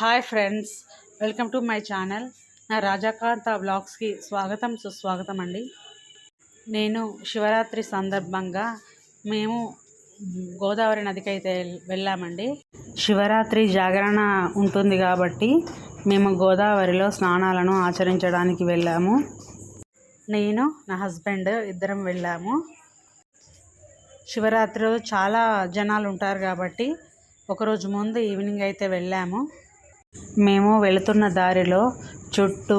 Hi friends welcome to my channel నా రాజాకాంత బ్లాగ్స్కి స్వాగతం సుస్వాగతం అండి. నేను శివరాత్రి సందర్భంగా మేము గోదావరి నదికి అయితే వెళ్ళామండి. శివరాత్రి జాగరణ ఉంటుంది కాబట్టి మేము గోదావరిలో స్నానాలను ఆచరించడానికి వెళ్ళాము. నేను నా హస్బెండ్ ఇద్దరం వెళ్ళాము. శివరాత్రి చాలా జనాలు ఉంటారు కాబట్టి ఒకరోజు ముందు ఈవినింగ్ అయితే వెళ్ళాము. మేము వెళుతున్న దారిలో చుట్టూ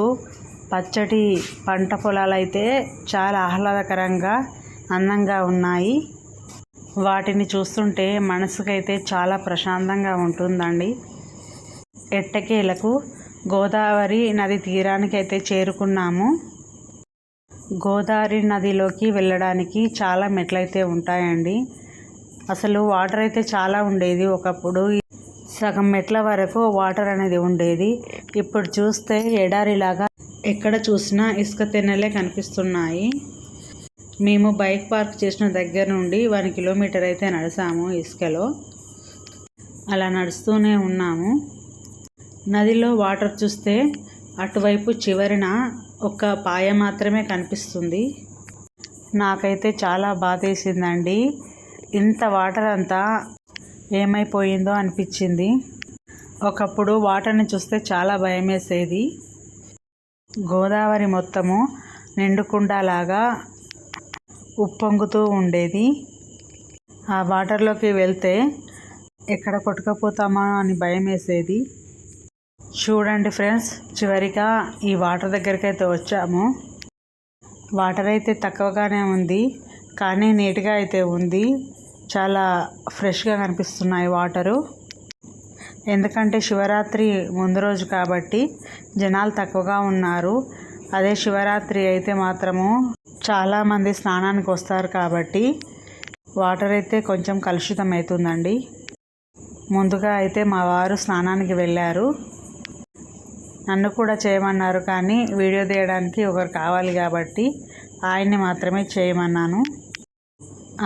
పచ్చటి పంట పొలాలైతే చాలా ఆహ్లాదకరంగా అందంగా ఉన్నాయి. వాటిని చూస్తుంటే మనసుకైతే చాలా ప్రశాంతంగా ఉంటుందండి. ఎట్టకేలకు గోదావరి నది తీరానికి అయితే చేరుకున్నాము. గోదావరి నదిలోకి వెళ్ళడానికి చాలా మెట్లయితే ఉంటాయండి. అసలు వాటర్ అయితే చాలా ఉండేది ఒకప్పుడు. సగం మెట్ల వరకు వాటర్ అనేది ఉండేది. ఇప్పుడు చూస్తే ఎడారిలాగా ఎక్కడ చూసినా ఇసుక తిన్నెలే కనిపిస్తున్నాయి. మేము బైక్ పార్క్ చేసిన దగ్గర నుండి వన్ కిలోమీటర్ అయితే నడిచాము ఇసుకలో. అలా నడుస్తూనే ఉన్నాము. నదిలో వాటర్ చూస్తే అటువైపు చివరిన ఒక పాయ మాత్రమే కనిపిస్తుంది. నాకైతే చాలా బాధేసిందండి. ఇంత వాటర్ అంతా ఏమైపోయిందో అనిపించింది. ఒకప్పుడు వాటర్ని చూస్తే చాలా భయం వేసేది గోదావరి మొత్తము నిండుకుండాలాగా ఉప్పొంగుతూ ఉండేది. ఆ వాటర్లోకి వెళ్తే ఎక్కడ కొట్టుకపోతామా అని భయం వేసేది చూడండి ఫ్రెండ్స్ చివరిగా ఈ వాటర్ దగ్గరికి అయితే వచ్చాము. వాటర్ అయితే తక్కువగానే ఉంది కానీ నీట్గా అయితే ఉంది. చాలా ఫ్రెష్గా కనిపిస్తున్నాయి వాటరు. ఎందుకంటే శివరాత్రి ముందు రోజు కాబట్టి జనాలు తక్కువగా ఉన్నారు. అదే శివరాత్రి అయితే మాత్రము చాలామంది స్నానానికి వస్తారు కాబట్టి వాటర్ అయితే కొంచెం కలుషితం అవుతుందండి. ముందుగా అయితే మా వారు స్నానానికి వెళ్ళారు. నన్ను కూడా చేయమన్నారు కానీ వీడియో తీయడానికి ఒకరు కావాలి కాబట్టి ఆయన్ని మాత్రమే చేయమన్నాను.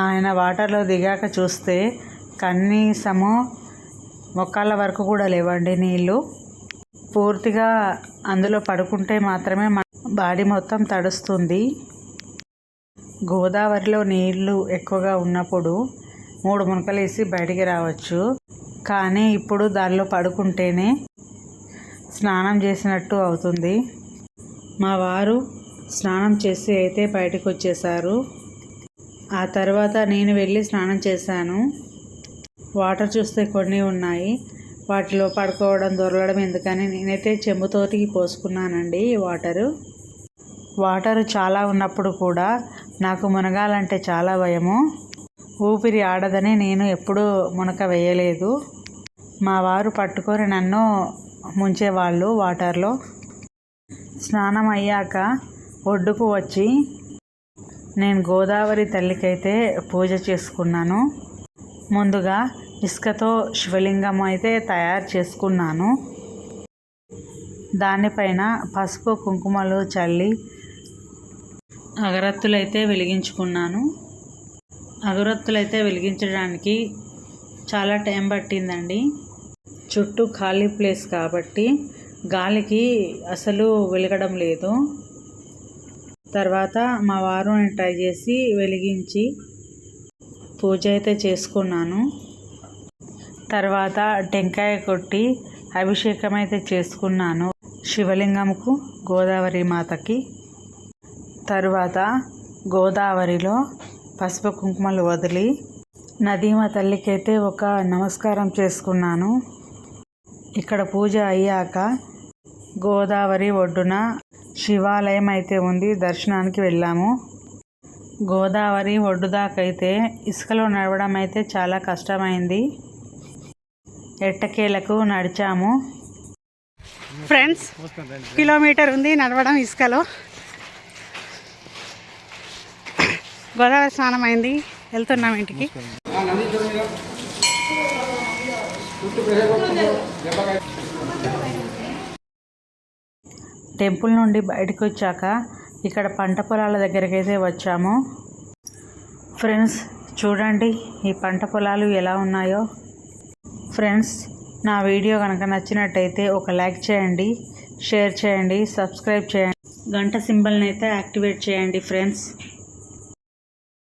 ఆయన వాటర్లో దిగాక చూస్తే కనీసము మొక్కల వరకు కూడా లేవండి నీళ్ళు పూర్తిగా అందులో పడుకుంటే మాత్రమే మన బాడీ మొత్తం తడుస్తుంది. గోదావరిలో నీళ్ళు ఎక్కువగా ఉన్నప్పుడు మూడు మునకలు వేసి బయటికి రావచ్చు. కానీ ఇప్పుడు దానిలో పడుకుంటేనే స్నానం చేసినట్టు అవుతుంది. మా వారు స్నానం చేసి అయితే బయటకు వచ్చేసారు. ఆ తర్వాత నేను వెళ్ళి స్నానం చేశాను. వాటర్ చూస్తే కొన్ని ఉన్నాయి. వాటిలో పడుకోవడం దొరలడం ఎందుకని నేనైతే చెంబుతోటి పోసుకున్నానండి వాటరు. వాటర్ చాలా ఉన్నప్పుడు కూడా నాకు మునగాలంటే చాలా భయము. ఊపిరి ఆడదని నేను ఎప్పుడూ మునక వేయలేదు. మా వారు పట్టుకొని నన్ను ముంచేవాళ్ళు వాటర్లో. స్నానం అయ్యాక ఒడ్డుకు వచ్చి నేను గోదావరి తల్లికైతే పూజ చేసుకున్నాను. ముందుగా ఇసుకతో శివలింగం అయితే తయారు చేసుకున్నాను. దానిపైన పసుపు కుంకుమలు చల్లి అగరత్తులు అయితే వెలిగించుకున్నాను. అగరత్తులు అయితే వెలిగించడానికి చాలా టైం పట్టిందండి. చుట్టూ ఖాళీ ప్లేస్ కాబట్టి గాలికి అసలు వెలగడం లేదు. తర్వాత మా వారు నేను ట్రై చేసి వెలిగించి పూజ అయితే చేసుకున్నాను. తర్వాత టెంకాయ కొట్టి అభిషేకం అయితే చేసుకున్నాను శివలింగంకు గోదావరి మాతకి. తరువాత గోదావరిలో పసుపు కుంకుమలు వదిలి నదీమ తల్లికి అయితే ఒక నమస్కారం చేసుకున్నాను. ఇక్కడ పూజ అయ్యాక గోదావరి ఒడ్డున శివాలయం అయితే ఉంది దర్శనానికి వెళ్ళాము. గోదావరి ఒడ్డు దాకైతే ఇసుకలో నడవడం అయితే చాలా కష్టమైంది. ఎట్టకేలకు నడిచాము. ఫ్రెండ్స్ కిలోమీటర్ ఉంది నడవడం ఇసుకలో. గోదావరి స్నానం అయింది వెళ్తున్నాం ఇంటికి. టెంపుల్ నుండి బయటకు వచ్చాక ఇక్కడ పంట పొలాల దగ్గరికి అయితే వచ్చాము. ఫ్రెండ్స్ చూడండి ఈ పంట పొలాలు ఎలా ఉన్నాయో. ఫ్రెండ్స్ నా వీడియో కనుక నచ్చినట్టయితే ఒక లైక్ చేయండి షేర్ చేయండి సబ్స్క్రైబ్ చేయండి. గంట సింబల్ని అయితే యాక్టివేట్ చేయండి ఫ్రెండ్స్.